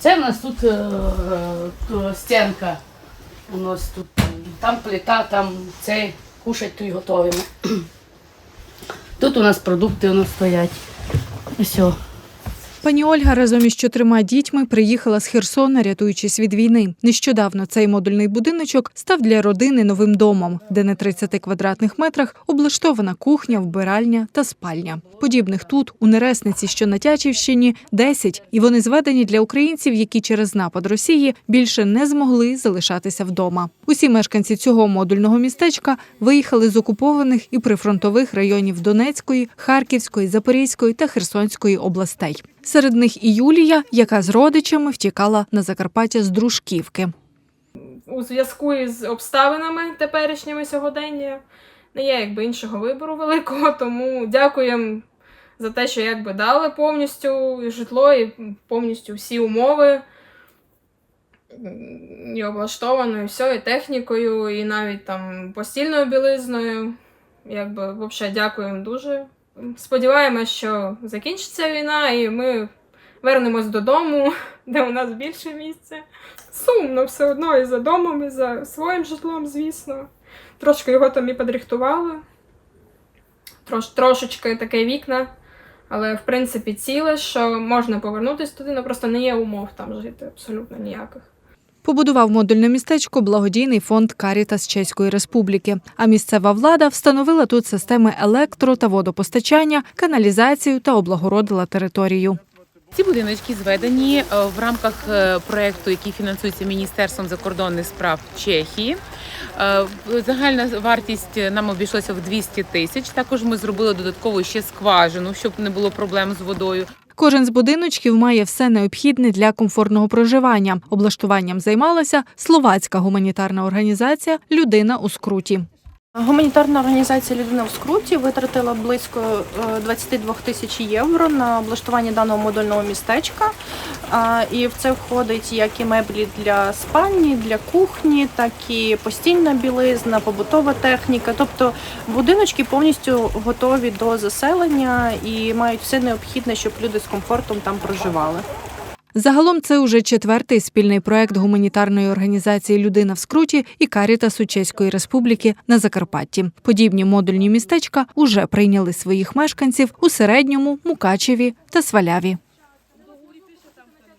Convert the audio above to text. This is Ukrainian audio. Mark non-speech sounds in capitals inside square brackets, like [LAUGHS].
Це в нас тут е, е, стінка. У нас тут там плита, там це кушать тут готуємо. Тут у нас продукти воно стоять. Все. Пані Ольга разом із чотирма дітьми приїхала з Херсона, рятуючись від війни. Нещодавно цей модульний будиночок став для родини новим домом, де на 30 квадратних метрах облаштована кухня, вбиральня та спальня. Подібних тут, у Нересниці, що на Тячівщині, 10, і вони зведені для українців, які через напад Росії більше не змогли залишатися вдома. Усі мешканці цього модульного містечка виїхали з окупованих і прифронтових районів Донецької, Харківської, Запорізької та Херсонської областей. Серед них і Юлія, яка з родичами втікала на Закарпаття з Дружківки. у зв'язку із обставинами теперішніми сьогодення не є якби іншого вибору великого, тому дякуємо за те, що якби дали повністю житло, і повністю всі умови. І облаштовано, і все, і технікою, і навіть там постільною білизною. Якби, взагалі, дякуємо дуже. Сподіваємось, що закінчиться війна, і ми вернемось додому, [LAUGHS] де у нас більше місця сумно все одно і за домом, і за своїм житлом, звісно. Трошки його там і подрихтували. Трош, трошечки таке вікна. Але в принципі ціле, що можна повернутися туди, але просто не є умов там жити абсолютно ніяких. Побудував модульне містечко благодійний фонд Карітас Чеської Республіки. А місцева влада встановила тут системи електро та водопостачання, каналізацію та облагородила територію. Ці будиночки зведені е, в рамках е, проекту, який фінансується Міністерством закордонних справ Чехії. Е, Загальна вартість нам обійшлася в 200 тисяч. Також ми зробили додаткову ще скважину, щоб не було проблем з водою. Кожен з будиночків має все необхідне для комфортного проживання. Облаштуванням займалася словацька гуманітарна організація Людина у скруті. Гуманітарна організація Людина в скруті витратила близько е, 22 тисяч євро на облаштування даного модульного містечка. І в це входить як і меблі для спальні, для кухні, так і постільна білизна, побутова техніка. Тобто будиночки повністю готові до заселення і мають все необхідне, щоб люди з комфортом там проживали. Загалом це уже четвертий спільний проект гуманітарної організації Людина в скруті і Карітасу Чеської Республіки на Закарпатті. Подібні модульні містечка уже прийняли своїх мешканців у середньому, Мукачеві та Сваляві.